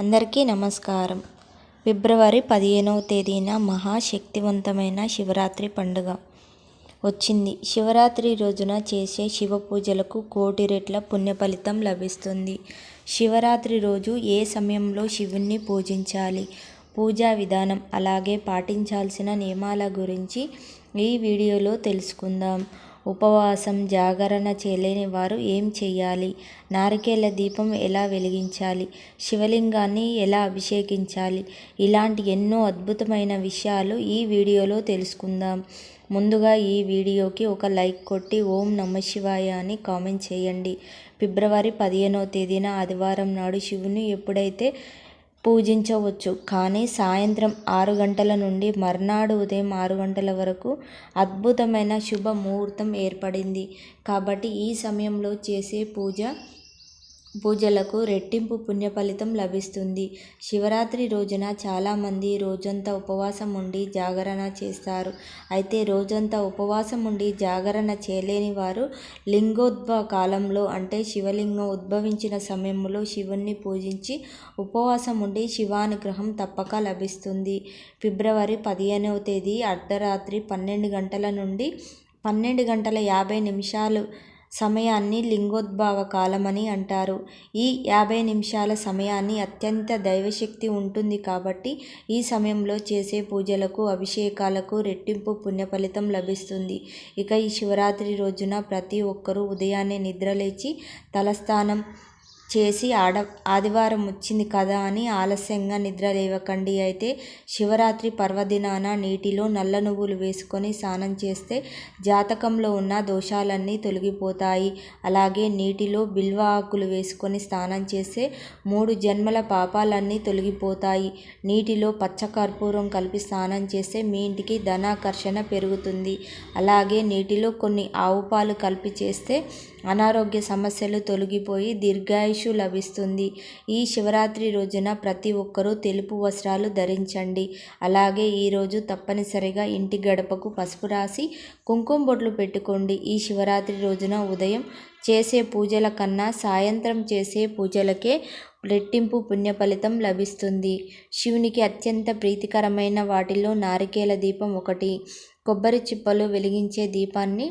అందరికీ నమస్కారం. ఫిబ్రవరి పదిహేనవ తేదీన మహాశక్తివంతమైన శివరాత్రి పండుగ వచ్చింది. శివరాత్రి రోజున చేసే శివ పూజలకు కోటి రెట్ల పుణ్య ఫలితం లభిస్తుంది. శివరాత్రి రోజు ఏ సమయంలో శివుణ్ణి పూజించాలి? పూజా విధానం అలాగే పాటించాల్సిన నియమాల గురించి ఈ వీడియోలో తెలుసుకుందాం. ఉపవాసం జాగరణ చేయలేని వారు ఏం చేయాలి నారికేళ దీపం ఎలా వెలిగించాలి? శివలింగాన్ని ఎలా అభిషేకించాలి? ఇలాంటి ఎన్నో అద్భుతమైన విషయాలు ఈ వీడియోలో తెలుసుకుందాం. ముందుగా ఈ వీడియోకి ఒక లైక్ కొట్టి ఓం నమ శివాయ అని కామెంట్ చేయండి. ఫిబ్రవరి పదిహేనో తేదీన ఆదివారం నాడు శివుని ఎప్పుడైతే పూజించవచ్చు. కానీ సాయంత్రం ఆరు గంటల నుండి మర్నాడు ఉదయం ఆరు గంటల వరకు అద్భుతమైన శుభ ముహూర్తం ఏర్పడింది. కాబట్టి ఈ సమయంలో చేసే పూజ పూజలకు రెట్టింపు పుణ్య ఫలితం లభిస్తుంది. శివరాత్రి రోజున చాలామంది రోజంతా ఉపవాసం ఉండి జాగరణ చేస్తారు. అయితే రోజంతా ఉపవాసం ఉండి జాగరణ చేయలేని వారు లింగోద్భవ కాలంలో అంటే శివలింగం ఉద్భవించిన సమయంలో శివుణ్ణి పూజించి ఉపవాసం ఉండి శివానుగ్రహం తప్పక లభిస్తుంది. ఫిబ్రవరి పదిహేనవ తేదీ అర్ధరాత్రి పన్నెండు గంటల నుండి పన్నెండు గంటల యాభై నిమిషాలు సమయాన్ని లింగోద్భవ కాలమని అంటారు. ఈ యాభై నిమిషాల సమయాన్ని అత్యంత దైవశక్తి ఉంటుంది కాబట్టి ఈ సమయంలో చేసే పూజలకు అభిషేకాలకు రెట్టింపు పుణ్య ఫలితం లభిస్తుంది. ఇక ఈ శివరాత్రి రోజున ప్రతి ఒక్కరూ ఉదయాన్నే నిద్రలేచి తలస్నానం చేసి ఆడ ఆదివారం వచ్చింది కదా అని ఆలస్యంగా నిద్ర లేవకండి. అయితే శివరాత్రి పర్వదినాన నీటిలో నల్ల నువ్వులు వేసుకొని స్నానం చేస్తే జాతకంలో ఉన్న దోషాలన్నీ తొలగిపోతాయి. అలాగే నీటిలో బిల్వ ఆకులు వేసుకొని స్నానం చేస్తే మూడు జన్మల పాపాలన్నీ తొలగిపోతాయి. నీటిలో పచ్చకర్పూరం కలిపి స్నానం చేస్తే మీ ఇంటికి ధనాకర్షణ పెరుగుతుంది. అలాగే నీటిలో కొన్ని ఆవు పాలు కలిపి చేస్తే అనారోగ్య సమస్యలు తొలగిపోయి దీర్ఘాయుషు లభిస్తుంది. ఈ శివరాత్రి రోజున ప్రతి ఒక్కరూ తెలుపు వస్త్రాలు ధరించండి. అలాగే ఈరోజు తప్పనిసరిగా ఇంటి గడపకు పసుపు రాసి కుంకుమ బొట్లు పెట్టుకోండి. ఈ శివరాత్రి రోజున ఉదయం చేసే పూజల కన్నా సాయంత్రం చేసే పూజలకే రెట్టింపు పుణ్య ఫలితం లభిస్తుంది. శివునికి అత్యంత ప్రీతికరమైన వాటిలో నారికేల దీపం ఒకటి. కొబ్బరి చిప్పలు వెలిగించే దీపాన్ని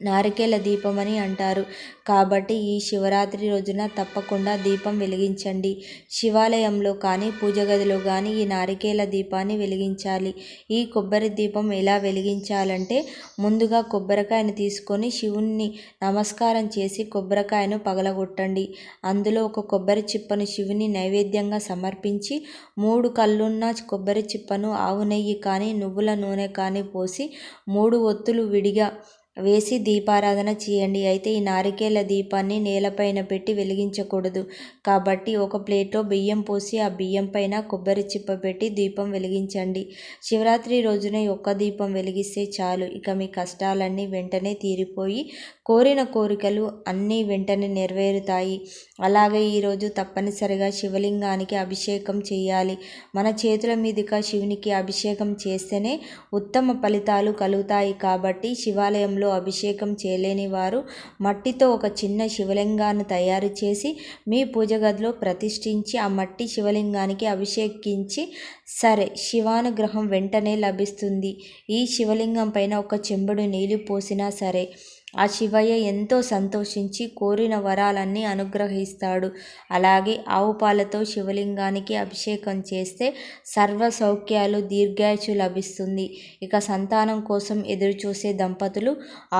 నారికేల దీపం అని అంటారు. కాబట్టి ఈ శివరాత్రి రోజున తప్పకుండా దీపం వెలిగించండి. శివాలయంలో కానీ పూజ గదిలో కానీ ఈ నారికేల దీపాన్ని వెలిగించాలి. ఈ కొబ్బరి దీపం ఎలా వెలిగించాలంటే ముందుగా కొబ్బరికాయను తీసుకొని శివుణ్ణి నమస్కారం చేసి కొబ్బరికాయను పగలగొట్టండి. అందులో ఒక కొబ్బరి చిప్పను శివుని నైవేద్యంగా సమర్పించి మూడు కళ్ళున్న కొబ్బరి చిప్పను ఆవు నెయ్యి కానీ నువ్వుల నూనె కానీ పోసి మూడు ఒత్తులు విడిగా వేసి దీపారాధన చేయండి. అయితే ఈ నారికేల దీపాన్ని నేలపైన పెట్టి వెలిగించకూడదు. కాబట్టి ఒక ప్లేట్లో బియ్యం పోసి ఆ బియ్యం పైన కొబ్బరి చిప్ప పెట్టి దీపం వెలిగించండి. శివరాత్రి రోజున ఒక్క దీపం వెలిగిస్తే చాలు. ఇక మీ కష్టాలన్నీ వెంటనే తీరిపోయి కోరిన కోరికలు అన్నీ వెంటనే నెరవేరుతాయి. అలాగే ఈరోజు తప్పనిసరిగా శివలింగానికి అభిషేకం చేయాలి. మన చేతుల మీదుగా శివునికి అభిషేకం చేస్తేనే ఉత్తమ ఫలితాలు కలుగుతాయి కాబట్టి శివాలయంలో అభిషేకం చేయలేని వారు మట్టితో ఒక చిన్న శివలింగాన్ని తయారు చేసి మీ పూజ గదిలో ప్రతిష్ఠించి ఆ మట్టి శివలింగానికి అభిషేకించి సరే శివానుగ్రహం వెంటనే లభిస్తుంది. ఈ శివలింగం పైన ఒక చెంబుడు నీళ్ళు పోసినా సరే ఆ శివయ్య ఎంతో సంతోషించి కోరిన వరాలన్నీ అనుగ్రహిస్తాడు. అలాగే ఆవు పాలతో శివలింగానికి అభిషేకం చేస్తే సర్వ సౌఖ్యాలు దీర్ఘాయుషు లభిస్తుంది. ఇక సంతానం కోసం ఎదురుచూసే దంపతులు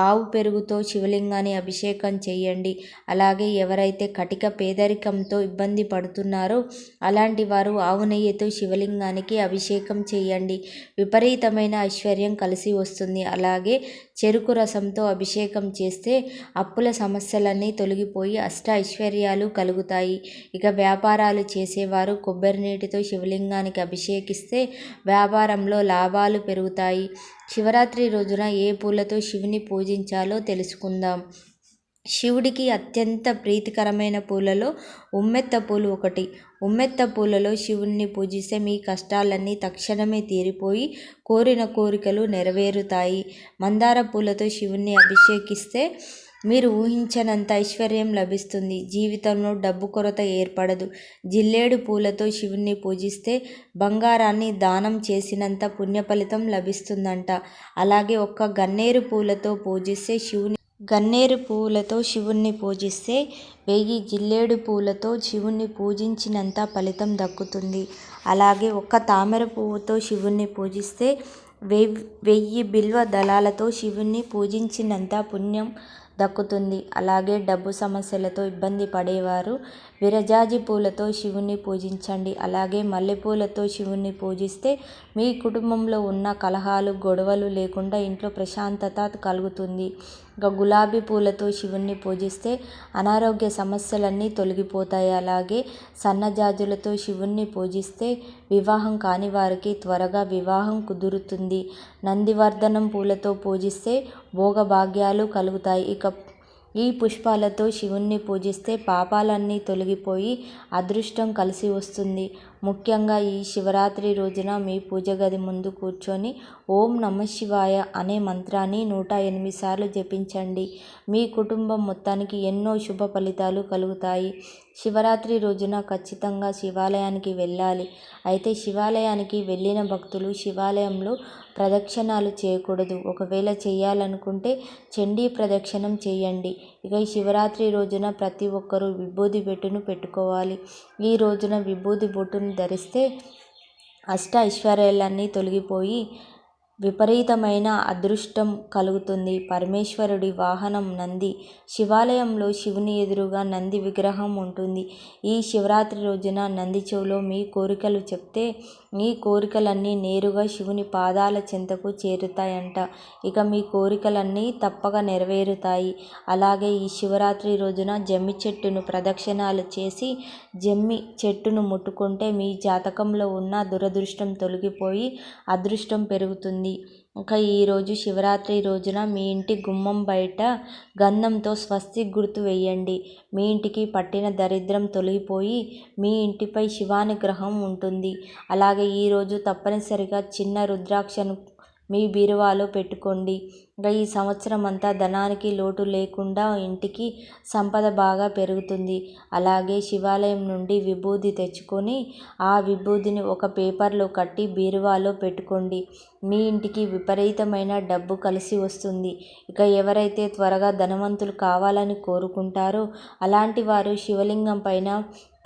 ఆవు పెరుగుతో శివలింగాన్ని అభిషేకం చేయండి. అలాగే ఎవరైతే కటిక పేదరికంతో ఇబ్బంది పడుతున్నారో అలాంటి వారు ఆవు నెయ్యితో శివలింగానికి అభిషేకం చేయండి. విపరీతమైన ఐశ్వర్యం కలిసి వస్తుంది. అలాగే చెరుకు రసంతో అభిషేకం చేస్తే అప్పుల సమస్యలన్నీ తొలగిపోయి అష్ట ఐశ్వర్యాలు కలుగుతాయి. ఇక వ్యాపారాలు చేసేవారు కొబ్బరి నీటితో శివలింగానికి అభిషేకిస్తే వ్యాపారంలో లాభాలు పెరుగుతాయి. శివరాత్రి రోజున ఏ పూలతో శివుని పూజించాలో తెలుసుకుందాం. శివుడికి అత్యంత ప్రీతికరమైన పూలలో ఉమ్మెత్త పూలు ఒకటి. ఉమ్మెత్త పూలలో శివుణ్ణి పూజిస్తే మీ కష్టాలన్నీ తక్షణమే తీరిపోయి కోరిన కోరికలు నెరవేరుతాయి. మందార పూలతో శివుణ్ణి అభిషేకిస్తే మీరు ఊహించనంత ఐశ్వర్యం లభిస్తుంది. జీవితంలో డబ్బు కొరత ఏర్పడదు. జిల్లేడు పూలతో శివుణ్ణి పూజిస్తే బంగారాన్ని దానం చేసినంత పుణ్య ఫలితం లభిస్తుందంట. అలాగే ఒక్క గన్నేరు పూలతో పూజిస్తే శివుని గన్నేరు పూలతో శివుణ్ణి పూజిస్తే వెయ్యి జిల్లేడు పూలతో శివుణ్ణి పూజించినంత ఫలితం దక్కుతుంది. అలాగే ఒక్క తామర పువ్వుతో శివుణ్ణి పూజిస్తే వెయ్యి వెయ్యి బిల్వ దళాలతో శివుణ్ణి పూజించినంత పుణ్యం దక్కుతుంది. అలాగే డబ్బు సమస్యలతో ఇబ్బంది పడేవారు విరజాజి పూలతో శివుణ్ణి పూజించండి. అలాగే మల్లెపూలతో శివుణ్ణి పూజిస్తే మీ కుటుంబంలో ఉన్న కలహాలు గొడవలు లేకుండా ఇంట్లో ప్రశాంతత కలుగుతుంది. ఇంకా గులాబీ పూలతో శివుణ్ణి పూజిస్తే అనారోగ్య సమస్యలన్నీ తొలగిపోతాయి. అలాగే సన్నజాజులతో శివుణ్ణి పూజిస్తే వివాహం కాని వారికి త్వరగా వివాహం కుదురుతుంది. నందివర్ధనం పూలతో పూజిస్తే భోగభాగ్యాలు కలుగుతాయి. ఇక ఈ పుష్పాలతో శివుణ్ణి పూజిస్తే పాపాలన్నీ తొలగిపోయి అదృష్టం కలిసి వస్తుంది. ముఖ్యంగా ఈ శివరాత్రి రోజున మీ పూజ గది ముందు కూర్చొని ఓం నమ శివాయ అనే మంత్రాన్ని నూట ఎనిమిది సార్లు జపించండి. మీ కుటుంబం మొత్తానికి ఎన్నో శుభ ఫలితాలు కలుగుతాయి. శివరాత్రి రోజున ఖచ్చితంగా శివాలయానికి వెళ్ళాలి. అయితే శివాలయానికి వెళ్ళిన భక్తులు శివాలయంలో ప్రదక్షిణాలు చేయకూడదు. ఒకవేళ చేయాలనుకుంటే చండీ ప్రదక్షిణం చేయండి. ఇక ఈ శివరాత్రి రోజున ప్రతి ఒక్కరూ విభూది బొట్టును పెట్టుకోవాలి. ఈ రోజున విభూది బొట్టును ధరిస్తే అష్ట ఐశ్వర్యాలన్నీ తొలగిపోయి విపరీతమైన అదృష్టం కలుగుతుంది. పరమేశ్వరుడి వాహనం నంది. శివాలయంలో శివుని ఎదురుగా నంది విగ్రహం ఉంటుంది. ఈ శివరాత్రి రోజున నంది చెవులో మీ కోరికలు చెప్తే మీ కోరికలన్నీ నేరుగా శివుని పాదాల చెంతకు చేరుతాయంట. ఇక మీ కోరికలన్నీ తప్పక నెరవేరుతాయి. అలాగే ఈ శివరాత్రి రోజున జమ్మి చెట్టును ప్రదక్షిణాలు చేసి జమ్మి చెట్టును ముట్టుకుంటే మీ జాతకంలో ఉన్న దురదృష్టం తొలగిపోయి అదృష్టం పెరుగుతుంది. ఇంకా ఈరోజు శివరాత్రి రోజున మీ ఇంటి గుమ్మం బయట గంధంతో స్వస్తిక్ గుర్తు వేయండి. మీ ఇంటికి పట్టిన దరిద్రం తొలగిపోయి మీ ఇంటిపై శివానుగ్రహం ఉంటుంది. అలాగే ఈరోజు తప్పనిసరిగా చిన్న రుద్రాక్షను మీ బీరువాలో పెట్టుకోండి. ఇంకా ఈ సంవత్సరం అంతా ధనానికి లోటు లేకుండా ఇంటికి సంపద బాగా పెరుగుతుంది. అలాగే శివాలయం నుండి విభూది తెచ్చుకొని ఆ విభూదిని ఒక పేపర్లో కట్టి బీరువాలో పెట్టుకోండి. మీ ఇంటికి విపరీతమైన డబ్బు కలిసి వస్తుంది. ఇక ఎవరైతే త్వరగా ధనవంతులు కావాలని కోరుకుంటారో అలాంటి వారు శివలింగం పైన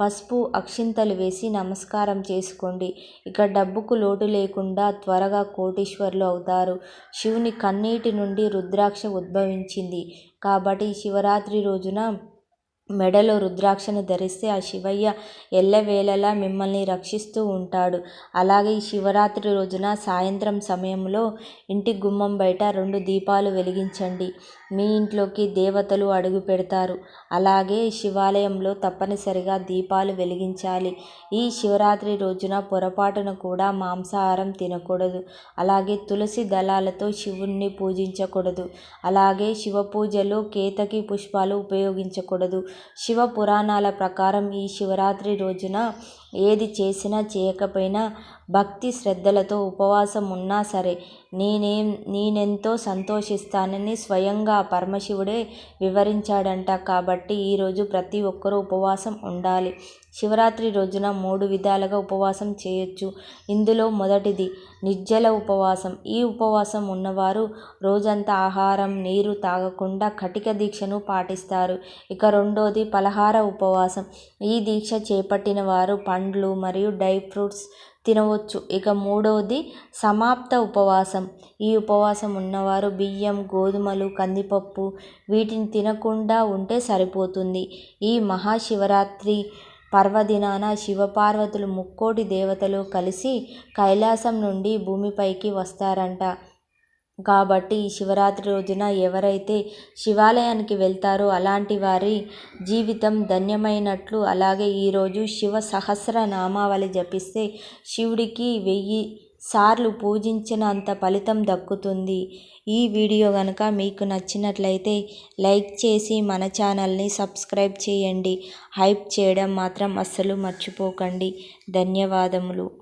పసుపు అక్షింతలు వేసి నమస్కారం చేసుకోండి. ఇక డబ్బుకు లోటు లేకుండా త్వరగా కోటీశ్వరులు అవుతారు. శివుని కన్నీటి నుండి రుద్రాక్ష ఉద్భవించింది. కాబట్టి శివరాత్రి రోజున మెడలో రుద్రాక్షను ధరిస్తే ఆ శివయ్య ఎల్లవేళలా మిమ్మల్ని రక్షిస్తూ ఉంటాడు. అలాగే ఈ శివరాత్రి రోజున సాయంత్రం సమయంలో ఇంటి గుమ్మం బయట రెండు దీపాలు వెలిగించండి. మీ ఇంట్లోకి దేవతలు అడుగు పెడతారు. అలాగే శివాలయంలో తప్పనిసరిగా దీపాలు వెలిగించాలి. ఈ శివరాత్రి రోజున పొరపాటున కూడా మాంసాహారం తినకూడదు. అలాగే తులసి దళాలతో శివుణ్ణి పూజించకూడదు. అలాగే శివ పూజలో కేతకి పుష్పాలు ఉపయోగించకూడదు. శివ పురాణాల ప్రకారం ఈ శివరాత్రి రోజున ఏది చేసినా చేయకపోయినా భక్తి శ్రద్ధలతో ఉపవాసం ఉన్నా సరే నేనేం నేనెంతో సంతోషిస్తానని స్వయంగా పరమశివుడే వివరించాడంట. కాబట్టి ఈరోజు ప్రతి ఒక్కరూ ఉపవాసం ఉండాలి. శివరాత్రి రోజున మూడు విధాలుగా ఉపవాసం చేయొచ్చు. ఇందులో మొదటిది నిర్జల ఉపవాసం. ఈ ఉపవాసం ఉన్నవారు రోజంతా ఆహారం నీరు తాగకుండా కటిక దీక్షను పాటిస్తారు. ఇక రెండోది పలహార ఉపవాసం. ఈ దీక్ష చేపట్టిన వారు పండ్లు మరియు డ్రై ఫ్రూట్స్ తినవచ్చు. ఇక మూడవది సమాప్త ఉపవాసం. ఈ ఉపవాసం ఉన్నవారు బియ్యం గోధుమలు కందిపప్పు వీటిని తినకుండా ఉంటే సరిపోతుంది. ఈ మహాశివరాత్రి పర్వదినాన శివపార్వతులు ముక్కోటి దేవతలు కలిసి కైలాసం నుండి భూమిపైకి వస్తారంట. కాబట్టి శివరాత్రి రోజున ఎవరైతే శివాలయానికి వెళ్తారో అలాంటి వారి జీవితం ధన్యమైనట్లు అలాగే ఈరోజు శివ సహస్ర నామావళి జపిస్తే శివుడికి వెయ్యి సార్లు పూజించినంత ఫలితం దక్కుతుంది. ఈ వీడియో కనుక మీకు నచ్చినట్లయితే లైక్ చేసి మన ఛానల్ని సబ్స్క్రైబ్ చేయండి. హైప్ చేయడం మాత్రం అస్సలు మర్చిపోకండి. ధన్యవాదములు.